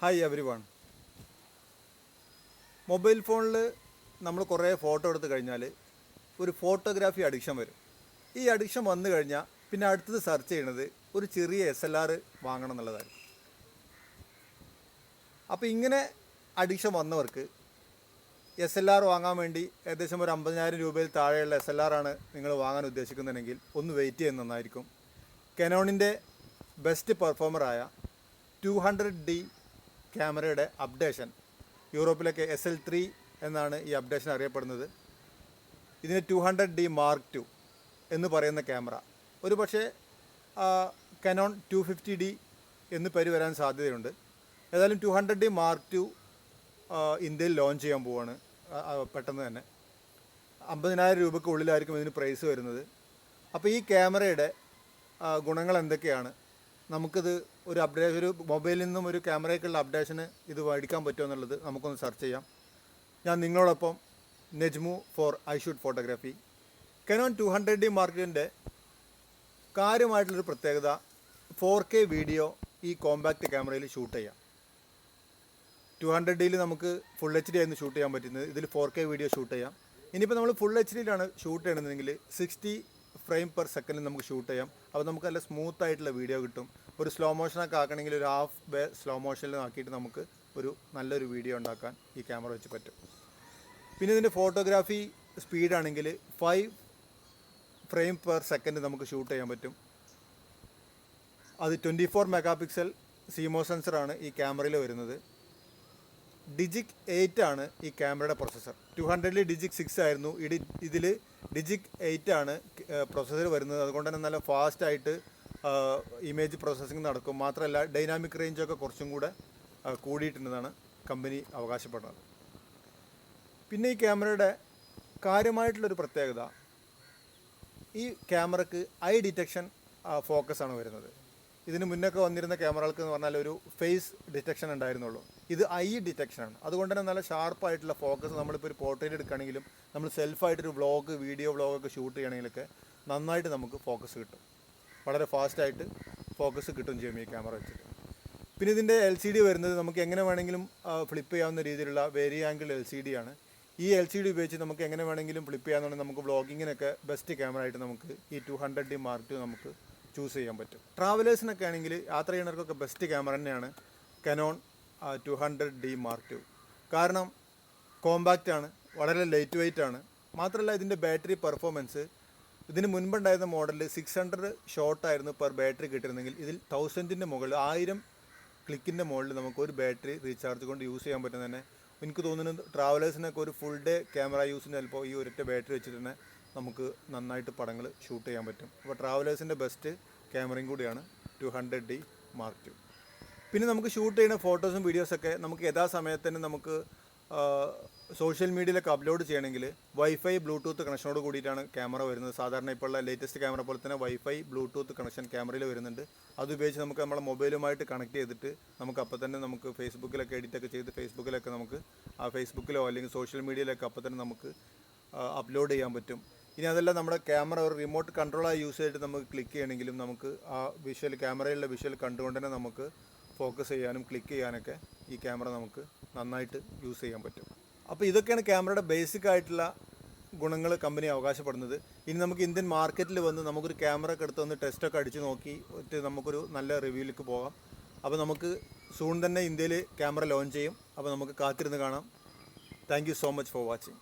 Hi every one mobile ഫോണിൽ നമ്മൾ കുറേ ഫോട്ടോ എടുത്തു കഴിഞ്ഞാൽ ഒരു ഫോട്ടോഗ്രാഫി അഡിക്ഷൻ വരും. ഈ അഡിക്ഷൻ വന്നു കഴിഞ്ഞാൽ പിന്നെ അടുത്തത് സെർച്ച് ചെയ്യണത് ഒരു ചെറിയ എസ് എൽ ആർ വാങ്ങണം എന്നുള്ളതാണ് അപ്പോൾ ഇങ്ങനെ അഡിക്ഷൻ വന്നവർക്ക് എസ് എൽ ആർ വാങ്ങാൻ വേണ്ടി ഏകദേശം ഒരു അമ്പതിനായിരം രൂപയിൽ താഴെയുള്ള എസ് എൽ ആർ ആണ് നിങ്ങൾ വാങ്ങാൻ ഉദ്ദേശിക്കുന്നുണ്ടെങ്കിൽ ഒന്ന് വെയിറ്റ് ചെയ്യുന്ന നന്നായിരിക്കും. കെനോണിന്റെ ബെസ്റ്റ് പെർഫോമറായ ടു ഹൺഡ്രഡ് ഡി ക്യാമറയുടെ അപ്ഡേഷൻ. യൂറോപ്പിലൊക്കെ എസ് എൽ ത്രീ എന്നാണ് ഈ അപ്ഡേഷൻ അറിയപ്പെടുന്നത്. ഇതിന് two hundred D mark two എന്ന് പറയുന്ന ക്യാമറ. ഒരു പക്ഷേ കനോൺ ടു ഫിഫ്റ്റി ഡി എന്ന് പേര് വരാൻ സാധ്യതയുണ്ട്. ഏതായാലും two hundred D mark two ഇന്ത്യയിൽ ലോഞ്ച് ചെയ്യാൻ പോവാണ്. പെട്ടെന്ന് തന്നെ. അമ്പതിനായിരം രൂപയ്ക്ക് ഉള്ളിലായിരിക്കും ഇതിന് പ്രൈസ് വരുന്നത്. അപ്പോൾ ഈ ക്യാമറയുടെ ഗുണങ്ങൾ എന്തൊക്കെയാണ്? നമുക്കിത് ഒരു അപ്ഡേഷൻ ഒരു മൊബൈലിൽ നിന്നും ഒരു ക്യാമറയ്ക്കുള്ള അപ്ഡേഷന് ഇത് മേടിക്കാൻ പറ്റുമോ എന്നുള്ളത് നമുക്കൊന്ന് സെർച്ച് ചെയ്യാം. ഞാൻ നിങ്ങളോടൊപ്പം Nejmu four I shoot photography Canon two hundred D മാർക്കറ്റിന്റെ കാര്യമായിട്ടുള്ളൊരു പ്രത്യേകത ഫോർ കെ വീഡിയോ ഈ കോമ്പാക്റ്റ് ക്യാമറയിൽ ഷൂട്ട് ചെയ്യാം. ടു ഹൺഡ്രഡ് ഡിയിൽ നമുക്ക് ഫുൾ എച്ച് ഡി ആയിരുന്നു ഷൂട്ട് ചെയ്യാൻ പറ്റുന്നത്. ഇതിൽ ഫോർ കെ വീഡിയോ ഷൂട്ട് ചെയ്യാം. ഇനിയിപ്പോൾ നമ്മൾ ഫുൾ എച്ച് ഡിയിലാണ് ഷൂട്ട് ചെയ്യണമെന്നുണ്ടെങ്കിൽ സിക്സ്റ്റി ഫ്രെയിം പെർ സെക്കൻഡിൽ നമുക്ക് ഷൂട്ട് ചെയ്യാം. അപ്പോൾ നമുക്ക് നല്ല സ്മൂത്ത് ആയിട്ടുള്ള വീഡിയോ കിട്ടും. ഒരു സ്ലോ മോഷനൊക്കെ ആക്കണമെങ്കിൽ ഒരു ഹാഫ് വേ സ്ലോ മോഷനിൽ ആക്കിയിട്ട് നമുക്ക് ഒരു നല്ലൊരു വീഡിയോ ഉണ്ടാക്കാൻ ഈ ക്യാമറ വെച്ച് പറ്റും. പിന്നെ ഇതിന്റെ ഫോട്ടോഗ്രാഫി സ്പീഡാണെങ്കിൽ ഫൈവ് ഫ്രെയിം പെർ സെക്കൻഡ് നമുക്ക് ഷൂട്ട് ചെയ്യാൻ പറ്റും. അത് twenty four mega pixel CMOS സെൻസറാണ് ഈ ക്യാമറയിൽ വരുന്നത്. ഡിജിക് എയ്റ്റ് ആണ് ഈ ക്യാമറയുടെ പ്രൊസസ്സർ ടു ഹൺഡ്രഡിൽ ഡിജിക് സിക്സ് ആയിരുന്നു. ഇടി ഇതിൽ ഡിജിക് എയ്റ്റ് ആണ് പ്രൊസസ്സർ വരുന്നത്. അതുകൊണ്ട് തന്നെ നല്ല ഫാസ്റ്റായിട്ട് ഇമേജ് പ്രോസസ്സിംഗ് നടക്കും. മാത്രമല്ല ഡൈനാമിക് റേഞ്ചൊക്കെ കുറച്ചും കൂടെ കൂടിയിട്ടുണ്ടെന്നാണ് കമ്പനി അവകാശപ്പെടുന്നത്. പിന്നെ ഈ ക്യാമറയുടെ കാര്യമായിട്ടുള്ളൊരു പ്രത്യേകത ഈ ക്യാമറക്ക് ഐ ഡിറ്റക്ഷൻ ഫോക്കസ് ആണ് വരുന്നത്. ഇതിന് മുന്നൊക്കെ വന്നിരുന്ന ക്യാമറകൾക്ക് എന്ന് പറഞ്ഞാൽ ഒരു ഫേസ് ഡിറ്റക്ഷൻ ഉണ്ടായിരുന്നുള്ളൂ. ഇത് ഐ ഡിറ്റക്ഷനാണ് അതുകൊണ്ട് തന്നെ നല്ല ഷാർപ്പായിട്ടുള്ള ഫോക്കസ് നമ്മളിപ്പോൾ ഒരു പോർട്രേറ്റ് എടുക്കുകയാണെങ്കിലും നമ്മൾ സെൽഫായിട്ടൊരു വ്ളോഗ് വീഡിയോ വ്ളോഗൊക്കെ ഷൂട്ട് ചെയ്യണമെങ്കിലൊക്കെ നന്നായിട്ട് നമുക്ക് ഫോക്കസ് കിട്ടും. വളരെ ഫാസ്റ്റായിട്ട് ഫോക്കസ് കിട്ടും ചെയ്യും ഈ ക്യാമറ വെച്ചിട്ട്. പിന്നെ ഇതിന്റെ എൽ സി ഡി വരുന്നത് നമുക്ക് എങ്ങനെ വേണമെങ്കിലും ഫ്ലിപ്പ് ചെയ്യാവുന്ന രീതിയിലുള്ള vari angle L C D ആണ്. ഈ എൽ സി ഡി ഉപയോഗിച്ച് നമുക്ക് എങ്ങനെ വേണമെങ്കിലും ഫ്ലിപ്പ് ചെയ്യാന്നുണ്ടെങ്കിൽ നമുക്ക് വ്ളോഗിങ്ങിനൊക്കെ ബെസ്റ്റ് ക്യാമറ ആയിട്ട് നമുക്ക് ഈ two hundred D mark two നമുക്ക് ചൂസ് ചെയ്യാൻ പറ്റും. ട്രാവലേഴ്സിനൊക്കെ ആണെങ്കിൽ യാത്ര ചെയ്യുന്നവർക്കൊക്കെ ബെസ്റ്റ് ക്യാമറ തന്നെയാണ്. Canon two hundred D mark two കാരണം കോമ്പാക്റ്റ് ആണ് വളരെ ലൈറ്റ് വെയിറ്റ് ആണ്. മാത്രമല്ല ഇതിന്റെ ബാറ്ററി പെർഫോമൻസ് ഇതിന് മുൻപുണ്ടായിരുന്ന മോഡലിൽ സിക്സ് ഹൺഡ്രഡ് ഷോർട്ടായിരുന്നു പെർ ബാറ്ററി കിട്ടിയിരുന്നെങ്കിൽ ഇതിൽ തൗസൻഡിന്റെ മുകളിൽ ആയിരം ക്ലിക്കിന്റെ മുകളിൽ നമുക്ക് ഒരു ബാറ്ററി റീചാർജ് കൊണ്ട് യൂസ് ചെയ്യാൻ പറ്റുന്ന തന്നെ. എനിക്ക് തോന്നുന്നത് ട്രാവലേഴ്സിനൊക്കെ ഒരു ഫുൾ ഡേ ക്യാമറ യൂസിന് ചിലപ്പോൾ ഈ ഒരൊറ്റ ബാറ്ററി വെച്ചിട്ട് തന്നെ നമുക്ക് നന്നായിട്ട് പടങ്ങൾ ഷൂട്ട് ചെയ്യാൻ പറ്റും. അപ്പോൾ ട്രാവലേഴ്സിന്റെ ബെസ്റ്റ് ക്യാമറയും കൂടിയാണ് two hundred D mark two പിന്നെ നമുക്ക് ഷൂട്ട് ചെയ്യുന്ന ഫോട്ടോസും വീഡിയോസൊക്കെ നമുക്ക് യഥാസമയത്തിന് നമുക്ക് സോഷ്യൽ മീഡിയയിലൊക്കെ അപ്ലോഡ് ചെയ്യണമെങ്കിൽ വൈഫൈ ബ്ലൂടൂത്ത് കണക്ഷനോട് കൂടിയിട്ടാണ് ക്യാമറ വരുന്നത്. സാധാരണ ഇപ്പോൾ ഉള്ള ലേറ്റസ്റ്റ് ക്യാമറ പോലെ തന്നെ വൈഫൈ ബ്ലൂടൂത്ത് കണക്ഷൻ ക്യാമറയിൽ വരുന്നുണ്ട്. അത് ഉപയോഗിച്ച് നമുക്ക് നമ്മളെ മൊബൈലുമായിട്ട് കണക്ട് ചെയ്തിട്ട് നമുക്ക് അപ്പോൾ തന്നെ നമുക്ക് ഫേസ്ബുക്കിലൊക്കെ എഡിറ്റൊക്കെ ചെയ്ത് ഫേസ്ബുക്കിലൊക്കെ നമുക്ക് ആ ഫേസ്ബുക്കിലോ അല്ലെങ്കിൽ സോഷ്യൽ മീഡിയയിലൊക്കെ അപ്പോൾ തന്നെ നമുക്ക് അപ്ലോഡ് ചെയ്യാൻ പറ്റും. ഇനി അതല്ല നമ്മുടെ ക്യാമറ ഒരു റിമോട്ട് കൺട്രോളായി യൂസ് ചെയ്തിട്ട് നമുക്ക് ക്ലിക്ക് ചെയ്യണമെങ്കിലും നമുക്ക് ആ വിഷ്വൽ ക്യാമറയിലുള്ള വിഷ്വൽ കണ്ടുകൊണ്ട് തന്നെ നമുക്ക് ഫോക്കസ് ചെയ്യാനും ക്ലിക്ക് ചെയ്യാനൊക്കെ ഈ ക്യാമറ നമുക്ക് നന്നായിട്ട് യൂസ് ചെയ്യാൻ പറ്റും. അപ്പോൾ ഇതൊക്കെയാണ് ക്യാമറയുടെ ബേസിക് ആയിട്ടുള്ള ഗുണങ്ങൾ കമ്പനി അവകാശപ്പെടുന്നത്. ഇനി നമുക്ക് ഇന്ത്യൻ മാർക്കറ്റിൽ വന്ന് നമുക്കൊരു ക്യാമറ ഒക്കെ എടുത്ത് വന്ന് ടെസ്റ്റൊക്കെ അടിച്ച് നോക്കി നമുക്കൊരു നല്ല റിവ്യൂവിലേക്ക് പോകാം. അപ്പോൾ നമുക്ക് സൂൺ തന്നെ ഇന്ത്യയിൽ ക്യാമറ ലോഞ്ച് ചെയ്യും. അപ്പോൾ നമുക്ക് കാത്തിരുന്ന് കാണാം. Thank so much for watching